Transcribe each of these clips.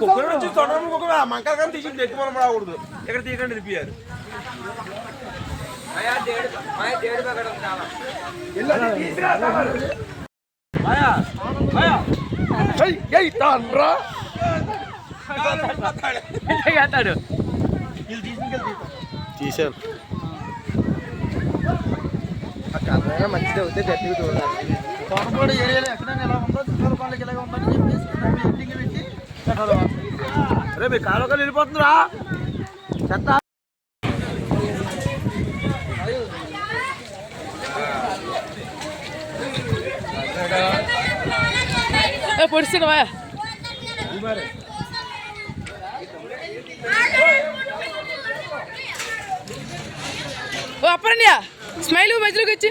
Cooker నుంచి తొడరం cooker Mankala కానీ తీసి ఎక్కువ మనం రాకూడదు ఇక్కడ తీయకండి మంచిది అవుతే గట్టిగా చూడాలి. తోటపూడి ఏరియాలో ఎక్కడైనా ఎలా ఉందో చుట్టాల పండుగ ఇలాగ ఉందని చెప్పేసి రే మీ కాలు ఒకరు వెళ్ళిపోతుందిరా చెత్త. పొడిస్తున్నావా ఓ అప్పరణ్య స్మైల్ మధ్యలోకి వచ్చి.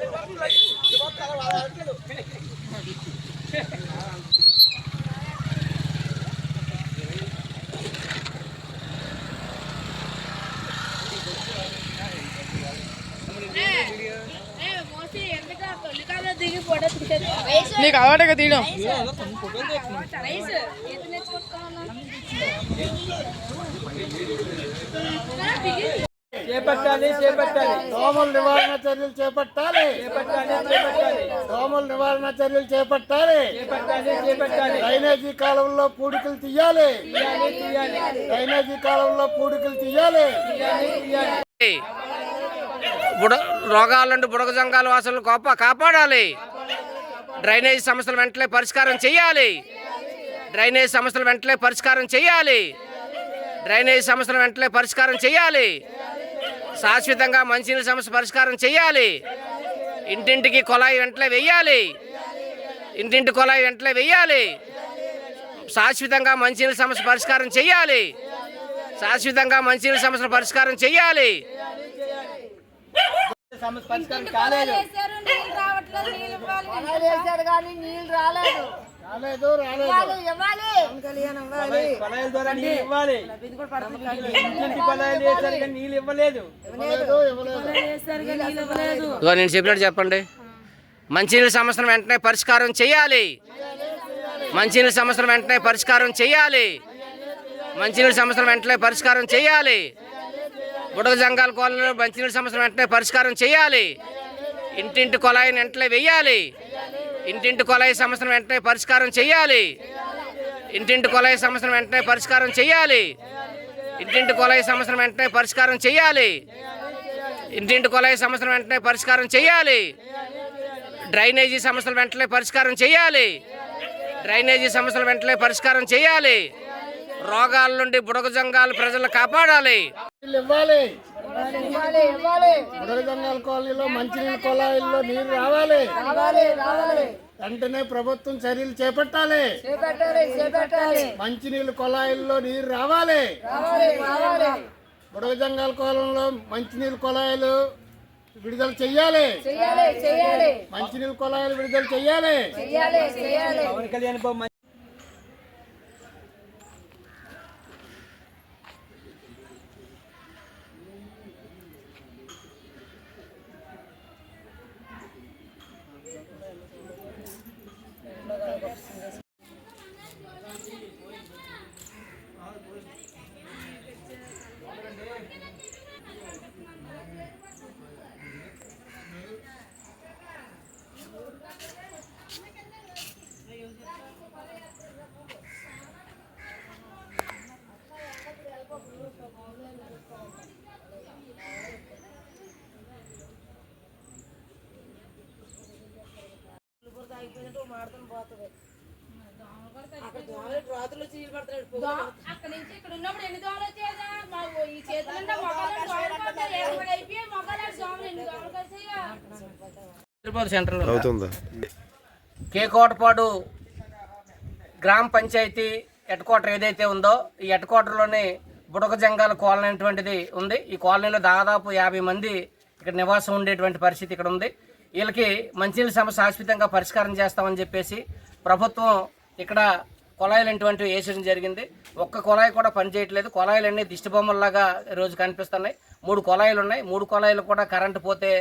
నీకు అలవాటుగా తీయడం చేపట్టాలి చేపట్టాలి. దోమల నివారణ చర్యలు చేపట్టాలి. చేపట్టాలి చేపట్టాలి. దోమల నివారణ చర్యలు చేపట్టాలి. చేపట్టాలి చేపట్టాలి. డ్రైనేజీ కాలువల్లో పూడికలు తీయాలి. డ్రైనేజీ కాలువల్లో పూడికలు తీయాలి. బుడ రోగాల బుడగ జంగాల వాసనలు గొప్ప కాపాడాలి. డ్రైనేజ్ సమస్యలు వెంటనే పరిష్కారం చేయాలి. డ్రైనేజ్ సమస్యలు వెంటనే పరిష్కారం చేయాలి. డ్రైనేజ్ సమస్యలు వెంటనే పరిష్కారం చేయాలి. శాశ్వతంగా మంచినీళ్ళ సమస్య పరిష్కారం చేయాలి. ఇంటింటికి కొలాయి వెంటనే వెయ్యాలి ఇంటింటి కొలాయి వెంటనే వెయ్యాలి శాశ్వతంగా మంచినీళ్ళ సమస్య పరిష్కారం చేయాలి. శాశ్వతంగా మంచినీళ్ళ సమస్యల పరిష్కారం చేయాలి. సమస్య పరిష్కారం కాలేదు. వేసాడు కానీ నీళ్ళు రాలేదు. ఇవ్వాలి. ఇవ్వాలి. నీళ్ళు ఇవ్వలేదు. నేను చెప్పినట్టు చెప్పండి. మంచినీళ్ళ సమస్యను వెంటనే పరిష్కారం చేయాలి. మంచినీళ్ళ సమస్యను వెంటనే పరిష్కారం చేయాలి. మంచినీళ్ళ సమస్యను వెంటనే పరిష్కారం చేయాలి. బుడగ జంగాల కాలనీలో మంచినీళ్ళ సమస్యను వెంటనే పరిష్కారం చేయాలి. ఇంటింటి కొలాయిని వెంటనే వెయ్యాలి. ఇంటింటి కొలాయి సమస్యను వెంటనే పరిష్కారం చేయాలి ఇంటింటి కొలాయి సమస్యను వెంటనే పరిష్కారం చేయాలి ఇంటింటి కొలాయి సమస్యను వెంటనే పరిష్కారం చేయాలి ఇంటింటి కొలాయి సమస్యను వెంటనే పరిష్కారం చేయాలి డ్రైనేజీ సమస్యలు వెంటనే పరిష్కారం చేయాలి డ్రైనేజీ సమస్యలు వెంటనే పరిష్కారం చేయాలి రోగాల నుండి బుడగజంగాలు ప్రజలు ప్రజలను కాపాడాలి. బుడగజంగాల కాలనీలో మంచినీళ్ళ కొలాయిల్లో నీరు రావాలి. రావాలి రావాలి. వెంటనే ప్రభుత్వం చర్యలు చేపట్టాలి. చేపట్టాలి చేపట్టాలి. మంచినీళ్ళ కొలాయిల్లో నీరు రావాలి. రావాలి రావాలి. బుడగజంగాల కాలంలో మంచినీళ్ళ కొలాయిలు విడుదల చెయ్యాలి. చెయ్యాలి చెయ్యాలి. కే కోటపాడు గ్రామ పంచాయతీ హెడ్ క్వార్టర్ ఏదైతే ఉందో ఈ హెడ్ క్వార్టర్లోని బుడక జంగాల కాలనీ అనేటువంటిది ఉంది. ఈ కాలనీలో దాదాపు యాభై మంది ఇక్కడ నివాసం ఉండేటువంటి పరిస్థితి ఇక్కడ ఉంది. వీళ్ళకి మంచినీళ్ళ సమస్య శాశ్వతంగా పరిష్కారం చేస్తామని చెప్పేసి ప్రభుత్వం ఇక్కడ కుళాయిలు అనేటువంటివి వేసడం జరిగింది. ఒక్క కుళాయి కూడా పనిచేయట్లేదు కుళాయిలన్నీ దిష్టిబొమ్మల్లాగా రోజు కనిపిస్తున్నాయి. మూడు కుళాయిలు ఉన్నాయి. మూడు కుళాయిలు కూడా కరెంటు పోతే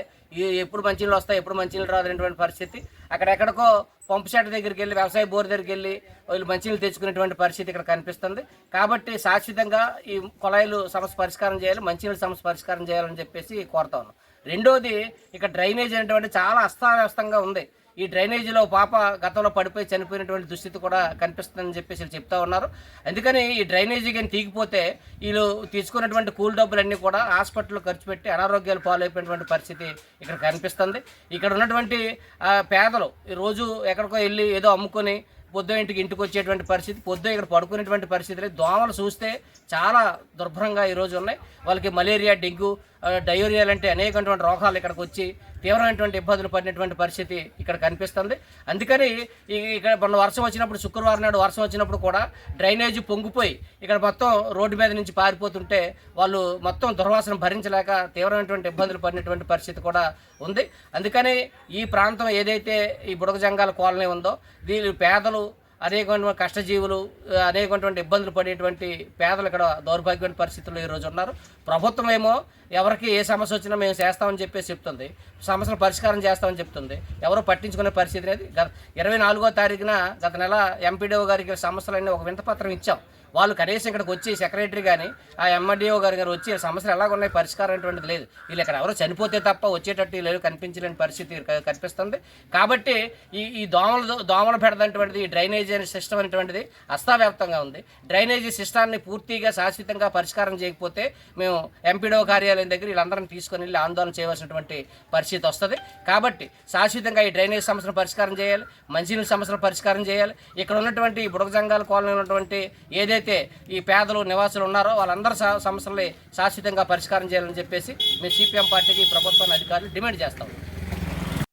ఎప్పుడు మంచినీళ్ళు వస్తాయి ఎప్పుడు మంచినీళ్ళు రాదు అనేటువంటి పరిస్థితి. అక్కడెక్కడికో పంపు సెట్ దగ్గరికి వెళ్ళి వ్యవసాయ బోర్ దగ్గరికి వెళ్ళి వీళ్ళు మంచినీళ్ళు తెచ్చుకునేటువంటి పరిస్థితి ఇక్కడ కనిపిస్తుంది. కాబట్టి శాశ్వతంగా ఈ కుళాయిలు సమస్య పరిష్కారం చేయాలి మంచినీళ్ళ సమస్య పరిష్కారం చేయాలని చెప్పేసి కోరుతా ఉన్నాం. రెండోది ఇక్కడ డ్రైనేజ్ అనేటువంటి చాలా అస్తావ్యస్తంగా ఉంది. ఈ డ్రైనేజీలో పాప గతంలో పడిపోయి చనిపోయినటువంటి దుస్థితి కూడా కనిపిస్తుందని చెప్పేసి వీళ్ళు చెప్తా ఉన్నారు. అందుకని ఈ డ్రైనేజీ కానీ తీగిపోతే వీళ్ళు తీసుకున్నటువంటి కూల్ డబ్బులన్నీ కూడా హాస్పిటల్లో ఖర్చు పెట్టి అనారోగ్యాలు పాలైపోయినటువంటి పరిస్థితి ఇక్కడ కనిపిస్తుంది. ఇక్కడ ఉన్నటువంటి పేదలు ఈ రోజు ఎక్కడికో వెళ్ళి ఏదో అమ్ముకొని పొద్దు ఇంటికి ఇంటికి వచ్చేటువంటి పరిస్థితి పొద్దు ఇక్కడ పడుకునేటువంటి పరిస్థితులు దోమలు చూస్తే చాలా దుర్భరంగా ఈరోజు ఉన్నాయి. వాళ్ళకి మలేరియా డెంగ్యూ డయోరియా లాంటి అనేకటువంటి రోగాలు ఇక్కడికి వచ్చి తీవ్రమైనటువంటి ఇబ్బందులు పడినటువంటి పరిస్థితి ఇక్కడ కనిపిస్తుంది. అందుకని ఇక్కడ మొన్న వర్షం వచ్చినప్పుడు శుక్రవారం నాడు వర్షం వచ్చినప్పుడు కూడా డ్రైనేజీ పొంగిపోయి ఇక్కడ మొత్తం రోడ్డు మీద నుంచి పారిపోతుంటే వాళ్ళు మొత్తం దుర్వాసన భరించలేక తీవ్రమైనటువంటి ఇబ్బందులు పడినటువంటి పరిస్థితి కూడా ఉంది. అందుకని ఈ ప్రాంతం ఏదైతే ఈ బుడగ జంగాల కాలనీ ఉందో దీని పేదలు అనేకమైన కష్టజీవులు అనేకటువంటి ఇబ్బందులు పడేటువంటి పేదలు ఇక్కడ దౌర్భాగ్యమైన పరిస్థితుల్లో ఈరోజు ఉన్నారు. ప్రభుత్వం ఏమో ఎవరికి ఏ సమస్య వచ్చినా మేము చేస్తామని చెప్పేసి చెప్తుంది. సమస్యలు పరిష్కారం చేస్తామని చెప్తుంది. ఎవరో పట్టించుకునే పరిస్థితి అనేది గత ఇరవై నాలుగో తారీఖున గత నెల ఎంపీడీఓ గారికి సమస్యలన్నీ ఒక వింతపత్రం ఇచ్చాం. వాళ్ళు కనీసం ఇక్కడికి వచ్చి సెక్రటరీ కానీ ఆ ఎంఆర్డీఓ గారు గారు వచ్చి సమస్యలు ఎలాగ ఉన్నాయి పరిష్కారం అటువంటిది లేదు. వీళ్ళు ఇక్కడ ఎవరో చనిపోతే తప్ప వచ్చేటట్టు లేదు కనిపించలేని పరిస్థితి కనిపిస్తుంది. కాబట్టి ఈ ఈ దోమలు దోమలు పెడదంటువంటిది ఈ డ్రైనేజీ అనే సిస్టమ్ అనేటువంటిది అస్తావ్యాప్తంగా ఉంది. డ్రైనేజీ సిస్టాన్ని పూర్తిగా శాశ్వతంగా పరిష్కారం చేయకపోతే మేము ఎంపీడో కార్యాలయం దగ్గర వీళ్ళందరిని తీసుకొని వెళ్ళి ఆందోళన చేయవలసినటువంటి పరిస్థితి వస్తుంది. కాబట్టి శాశ్వతంగా ఈ డ్రైనేజ్ సమస్యను పరిష్కారం చేయాలి మంచినీళ్ళ సమస్యను పరిష్కారం చేయాలి. ఇక్కడ ఉన్నటువంటి బుడగజంగాల బుడగ కాలనీ ఉన్నటువంటి ఏదైతే ఈ పేదలు నివాసులు ఉన్నారో వాళ్ళందరి సమస్యల్ని శాశ్వతంగా పరిష్కారం చేయాలని చెప్పేసి మేము సిపిఎం పార్టీకి ప్రభుత్వాన్ని అధికారులు డిమాండ్ చేస్తాం